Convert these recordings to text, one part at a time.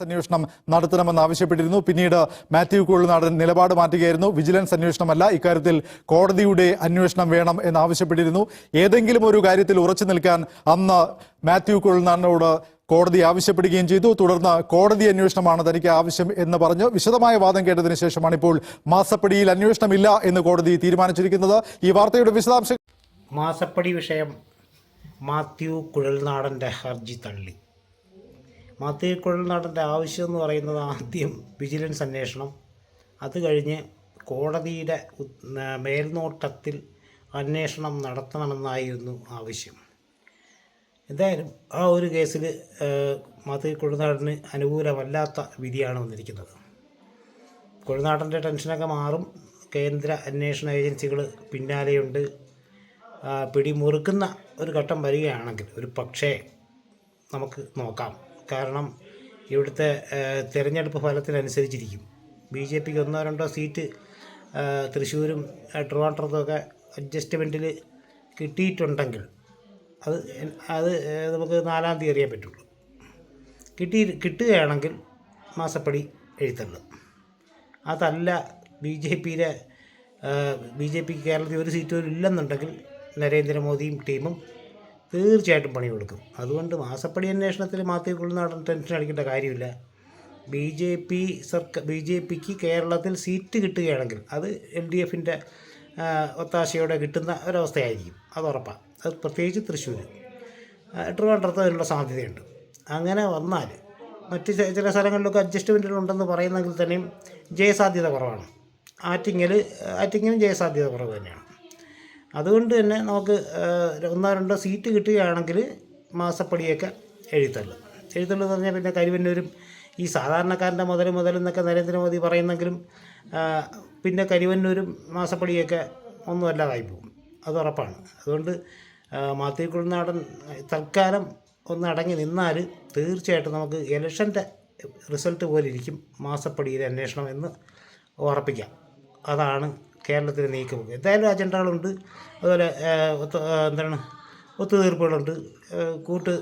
അന്വേഷണം നടത്തണമെന്ന് ആവശ്യപ്പെട്ടിരുന്നു. പിന്നീട് മാത്യു കുഴൽനാടൻ നിലപാട് മാറ്റുകയായിരുന്നു. വിജിലൻസ് അന്വേഷണമല്ല ഇക്കാര്യത്തിൽ കോടതിയുടെ അന്വേഷണം വേണം എന്ന് ആവശ്യപ്പെട്ടിരുന്നു. ഏതെങ്കിലും ഒരു കാര്യത്തിൽ ഉറച്ചു നിൽക്കാൻ അന്ന് മാത്യു കുഴൽനാടനോട് കോടതി ആവശ്യപ്പെടുകയും ചെയ്തു. തുടർന്ന് കോടതി അന്വേഷണമാണ് തനിക്ക് ആവശ്യം എന്ന് പറഞ്ഞു. വിശദമായ വാദം കേട്ടതിന് ശേഷമാണ് ഇപ്പോൾ മാസപ്പടിയിൽ അന്വേഷണമില്ല എന്ന് കോടതി തീരുമാനിച്ചിരിക്കുന്നത്. ഈ വാർത്തയുടെ വിശദാംശം മാസപ്പടി വിഷയം മാത്യു കുഴൽനാടന്റെ ഹർജി തള്ളി. മാത്യു നാടന്റെ ആവശ്യം എന്ന് പറയുന്നത് ആദ്യം വിജിലൻസ് അന്വേഷണം. അത് കഴിഞ്ഞ് കോടതിയുടെ മേൽനോട്ടത്തിൽ അന്വേഷണം നടത്തണമെന്നായിരുന്നു ആവശ്യം. എന്തായാലും ആ ഒരു കേസിൽ മാത്യു കുഴൽനാടന് അനുകൂലമല്ലാത്ത വിധിയാണ് വന്നിരിക്കുന്നത്. കുഴൽനാടന്റെ ടെൻഷനൊക്കെ മാറും. കേന്ദ്ര അന്വേഷണ ഏജൻസികൾ പിന്നാലെയുണ്ട്. പിടിമുറുക്കുന്ന ഒരു ഘട്ടം വരികയാണെങ്കിൽ ഒരു പക്ഷേ നമുക്ക് നോക്കാം. കാരണം ഇവിടുത്തെ തിരഞ്ഞെടുപ്പ് ഫലത്തിനനുസരിച്ചിരിക്കും. ബി ജെ പിക്ക് ഒന്നോ രണ്ടോ സീറ്റ് തൃശ്ശൂരും ട്രിവാൻഡ്രത്തുമൊക്കെ അഡ്ജസ്റ്റ്മെന്റിൽ കിട്ടിയിട്ടുണ്ടെങ്കിൽ അത് അത് നമുക്ക് നാലാം തീയതി അറിയാൻ പറ്റുള്ളൂ. കിട്ടി കിട്ടുകയാണെങ്കിൽ മാസപ്പടി എഴുത്തള്ളു. അതല്ല ബി ജെ പിയിലെ ബി ജെ പിക്ക് കേരളത്തിൽ ഒരു സീറ്റ് പോലും ഇല്ലെന്നുണ്ടെങ്കിൽ നരേന്ദ്രമോദിയും ടീമും തീർച്ചയായിട്ടും പണി കൊടുക്കും അതുകൊണ്ട് മാസപ്പടി അന്വേഷണത്തിൽ മാത്യു കുളനാടൻ ടെൻഷൻ അടിക്കേണ്ട കാര്യമില്ല. ബി ജെ പി സർക്കാർ ബി ജെ പിക്ക് കേരളത്തിൽ സീറ്റ് കിട്ടുകയാണെങ്കിൽ അത് എൽ ഡി എഫിന്റെ ഒത്താശയോടെ കിട്ടുന്ന ഒരവസ്ഥയായിരിക്കും. അത് ഉറപ്പാണ് അത് പ്രത്യേകിച്ച് തൃശ്ശൂർ ട്രിവാൻഡ്രത്ത് അതിനുള്ള സാധ്യതയുണ്ട്. അങ്ങനെ വന്നാൽ മറ്റ് ചില സ്ഥലങ്ങളിലൊക്കെ അഡ്ജസ്റ്റ്മെന്റുകൾ ഉണ്ടെന്ന് പറയുന്നെങ്കിൽ തന്നെയും ജയസാധ്യത കുറവാണ്. ആറ്റിങ്ങൽ ആറ്റിങ്ങലും ജയസാധ്യത കുറവ് തന്നെയാണ്. അതുകൊണ്ട് തന്നെ നമുക്ക് ഒന്നോ രണ്ടോ സീറ്റ് കിട്ടുകയാണെങ്കിൽ മാസപ്പടിയൊക്കെ എഴുത്തള്ളു എഴുത്തള്ളു എന്ന് പറഞ്ഞാൽ പിന്നെ കരിവന്നൂരും ഈ സാധാരണക്കാരന്റെ മുതൽ എന്നൊക്കെ നരേന്ദ്രമോദി പറയുന്നെങ്കിലും പിന്നെ കരിവന്നൂരും മാസപ്പടിയൊക്കെ ഒന്നും അല്ലാതായി പോകും. അത് ഉറപ്പാണ്. അതുകൊണ്ട് മാത്യു കുഴൽനാടൻ തൽക്കാലം ഒന്ന് അടങ്ങി നിന്നാൽ തീർച്ചയായിട്ടും നമുക്ക് ഇലക്ഷന്റെ റിസൾട്ട് പോലെ ഇരിക്കും മാസപ്പടിയിലെ അന്വേഷണം എന്ന് ഉറപ്പിക്കാം. അതാണ് കേരളത്തിലെ നീക്കുപോക്ക് എന്തായാലും അജണ്ടകളുണ്ട്. അതുപോലെ എന്താണ് ഒത്തുതീർപ്പുകളുണ്ട്. കൂട്ട്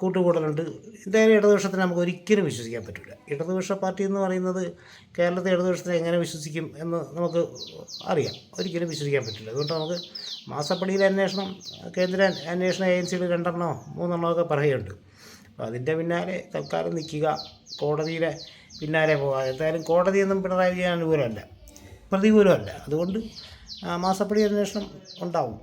കൂട്ടുകൂടലുണ്ട്. എന്തായാലും ഇടതുപക്ഷത്തിന് നമുക്ക് ഒരിക്കലും വിശ്വസിക്കാൻ പറ്റില്ല ഇടതുപക്ഷ പാർട്ടി എന്ന് പറയുന്നത് കേരളത്തെ ഇടതുപക്ഷത്തിനെ എങ്ങനെ വിശ്വസിക്കും എന്ന് നമുക്ക് അറിയാം. ഒരിക്കലും വിശ്വസിക്കാൻ പറ്റില്ല. അതുകൊണ്ട് നമുക്ക് മാസപ്പടിയിലെ അന്വേഷണം കേന്ദ്ര അന്വേഷണ ഏജൻസികൾ രണ്ടെണ്ണോ മൂന്നെണ്ണോ ഒക്കെ പറയുന്നുണ്ട്. അപ്പോൾ അതിന്റെ പിന്നാലെ തൽക്കാലം നിൽക്കുക. കോടതിയിലെ പിന്നാലെ പോകാതെ എന്തായാലും കോടതിയൊന്നും പിണറായി വിജയൻ അനുകൂലമല്ല. പ്രതികൂലമല്ല. അതുകൊണ്ട് മാസപ്പടി അന്വേഷണം ഉണ്ടാവും.